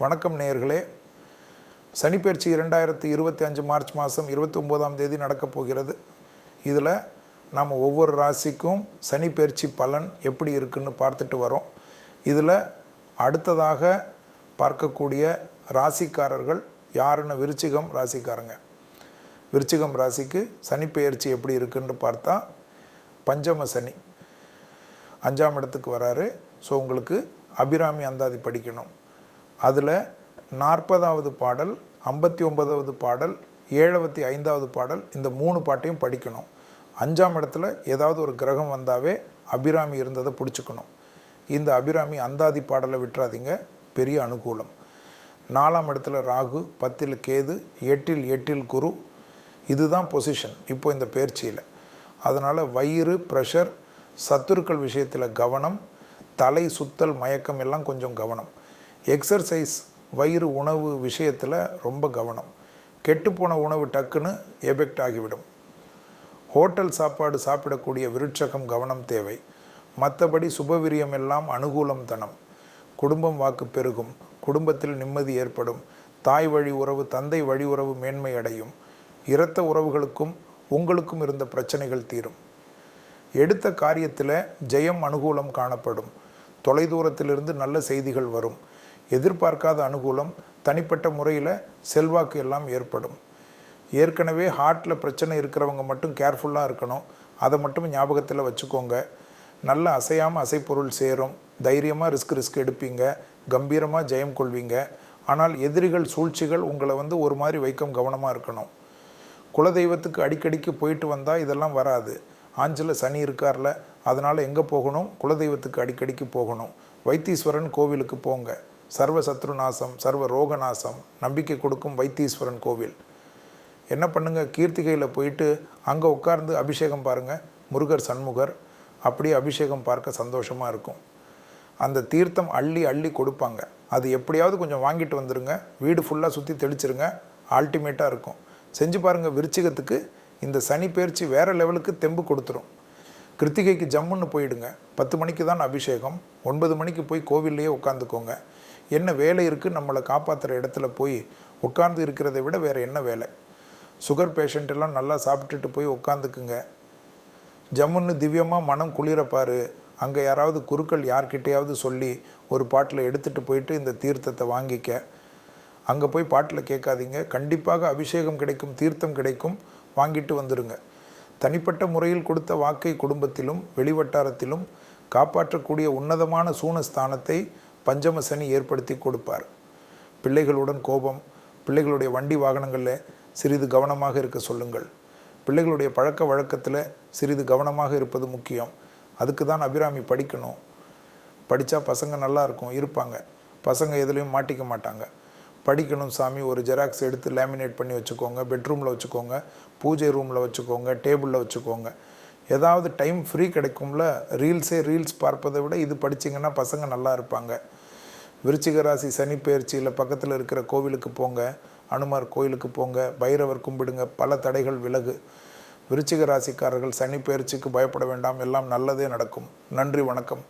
வணக்கம் நேயர்களே. சனிப்பெயர்ச்சி இரண்டாயிரத்தி இருபத்தி அஞ்சு மார்ச் மாதம் இருபத்தி ஒம்போதாம் தேதி நடக்கப் போகிறது. இதில் நாம் ஒவ்வொரு ராசிக்கும் சனிப்பெயர்ச்சி பலன் எப்படி இருக்குன்னு பார்த்துட்டு வரோம். இதில் அடுத்ததாக பார்க்கக்கூடிய ராசிக்காரர்கள் யாருன்னு விருச்சிகம் ராசிக்காரங்க. விருச்சிகம் ராசிக்கு சனிப்பெயர்ச்சி எப்படி இருக்குன்னு பார்த்தா பஞ்சம சனி அஞ்சாம் இடத்துக்கு வராரு. ஸோ உங்களுக்கு அபிராமி அந்தாதி படிக்கணும். அதில் நாற்பதாவது பாடல் ஐம்பத்தி ஒன்பதாவது பாடல் ஏழவத்தி ஐந்தாவது பாடல் இந்த மூணு பாட்டையும் படிக்கணும். அஞ்சாம் இடத்துல ஏதாவது ஒரு கிரகம் வந்தாவே அபிராமி இருந்ததை பிடிச்சிக்கணும். இந்த அபிராமி அந்தாதி பாடலை விட்டுறாதீங்க பெரிய அனுகூலம். நாலாம் இடத்துல ராகு பத்தில் கேது எட்டில் எட்டில் குரு இதுதான் பொசிஷன் இப்போ இந்த பயிற்சியில் அதனால் வயிறு ப்ரெஷர் சத்துருக்கள் விஷயத்தில் கவனம் தலை சுத்தல் மயக்கம் எல்லாம் கொஞ்சம் கவனம். எக்ஸர்சைஸ் வயிறு உணவு விஷயத்தில் ரொம்ப கவனம். கெட்டுப்போன உணவு டக்குன்னு எஃபெக்ட் ஆகிவிடும். ஹோட்டல் சாப்பாடு சாப்பிடக்கூடிய விருட்சகம் கவனம் தேவை. மற்றபடி சுபவிரியம் எல்லாம் அனுகூலம் தனம். குடும்பம் வாக்கு பெருகும். குடும்பத்தில் நிம்மதி ஏற்படும். தாய் வழி உறவு தந்தை வழி உறவு மேன்மை அடையும். இரத்த உறவுகளுக்கும் உங்களுக்கும் இருந்த பிரச்சனைகள் தீரும். எடுத்த காரியத்தில் ஜெயம் அனுகூலம் காணப்படும். தொலைதூரத்திலிருந்து நல்ல செய்திகள் வரும். எதிர்பார்க்காத அனுகூலம் தனிப்பட்ட முறையில் செல்வாக்கு எல்லாம் ஏற்படும். ஏற்கனவே ஹார்ட்டில் பிரச்சனை இருக்கிறவங்க மட்டும் கேர்ஃபுல்லாக இருக்கணும். அதை மட்டும் ஞாபகத்தில் வச்சுக்கோங்க. நல்ல அசையாமல் அசைப்பொருள் சேரும். தைரியமாக ரிஸ்க் ரிஸ்க் எடுப்பீங்க. கம்பீரமாக ஜெயம் கொள்வீங்க. ஆனால் எதிரிகள் சூழ்ச்சிகள் உங்களை வந்து ஒரு மாதிரி வைக்கம் கவனமாக இருக்கணும். குலதெய்வத்துக்கு அடிக்கடிக்கு போயிட்டு வந்தால் இதெல்லாம் வராது. ஆஞ்சில் சனி இருக்கார்ல அதனால் எங்கே போகணும்? குலதெய்வத்துக்கு அடிக்கடிக்கு போகணும். வைத்தீஸ்வரன் கோவிலுக்கு போங்க. சர்வ சத்ரு நாசம் சர்வ ரோகநாசம் நம்பிக்கை கொடுக்கும் வைத்தீஸ்வரன் கோவில். என்ன பண்ணுங்கள் கீர்த்திகையில் போயிட்டு அங்கே உட்கார்ந்து அபிஷேகம் பாருங்கள் முருகர் சண்முகர் அப்படியே அபிஷேகம் பார்க்க சந்தோஷமாக இருக்கும். அந்த தீர்த்தம் அள்ளி அள்ளி கொடுப்பாங்க. அது எப்படியாவது கொஞ்சம் வாங்கிட்டு வந்துடுங்க வீடு ஃபுல்லாக சுற்றி தெளிச்சிருங்க. அல்டிமேட்டாக இருக்கும். செஞ்சு பாருங்கள் விருச்சிகத்துக்கு. இந்த சனி பயிற்சி வேறு லெவலுக்கு தெம்பு கொடுத்துரும். கிருத்திகைக்கு ஜம்முன்னு போயிடுங்க. பத்து மணிக்கு தான் அபிஷேகம். ஒன்பது மணிக்கு போய் கோவில்லையே உட்காந்துக்கோங்க. என்ன வேலை இருக்குது நம்மளை காப்பாற்றுற இடத்துல போய் உட்கார்ந்து இருக்கிறதை விட வேறு என்ன வேலை? சுகர் பேஷண்ட் எல்லாம் நல்லா சாப்பிட்டுட்டு போய் உட்காந்துக்குங்க ஜம்முன்னு திவ்யமாக மனம் குளிரப்பார் அங்கே யாராவது குருக்கள் யார்கிட்டையாவது சொல்லி ஒரு பாட்டில் எடுத்துகிட்டு போயிட்டு இந்த தீர்த்தத்தை வாங்கிக்க. அங்கே போய் பாட்டில் கேட்காதீங்க. கண்டிப்பாக அபிஷேகம் கிடைக்கும் தீர்த்தம் கிடைக்கும். வாங்கிட்டு வந்துடுங்க தனிப்பட்ட முறையில் கொடுத்த வாக்கை குடும்பத்திலும் வெளிவட்டாரத்திலும் காப்பாற்றக்கூடிய உன்னதமான சூனஸ்தானத்தை பஞ்சம சனி ஏற்படுத்தி கொடுப்பார். பிள்ளைகளுடன் கோபம் பிள்ளைகளுடைய வண்டி வாகனங்களில் சிறிது கவனமாக இருக்க சொல்லுங்கள். பிள்ளைகளுடைய பழக்க வழக்கத்தில் சிறிது கவனமாக இருப்பது முக்கியம். அதுக்கு தான் அபிராமி படிக்கணும். படித்தா பசங்க நல்லா இருக்கும் இருப்பாங்க. பசங்க எதுலேயும் மாட்டிக்க மாட்டாங்க. படிக்கணும் சாமி ஒரு ஜெராக்ஸ் எடுத்து லேமினேட் பண்ணி வச்சுக்கோங்க பெட்ரூமில் வச்சுக்கோங்க பூஜை ரூமில் வச்சுக்கோங்க டேபிளில் வச்சுக்கோங்க. ஏதாவது டைம் ஃப்ரீ கிடைக்கும்ல ரீல்ஸே ரீல்ஸ் பார்ப்பதை விட இது படிச்சிங்கன்னா பசங்க நல்லா இருப்பாங்க. விருச்சிக ராசி சனி பயிற்சியில் பக்கத்தில் இருக்கிற கோவிலுக்கு போங்க அனுமார் கோயிலுக்கு போங்க பைரவர் கும்பிடுங்க பல தடைகள் விலகு. விருச்சிக ராசிக்காரர்கள் சனி பயிற்சிக்கு பயப்பட வேண்டாம் எல்லாம் நல்லதே நடக்கும். நன்றி வணக்கம்.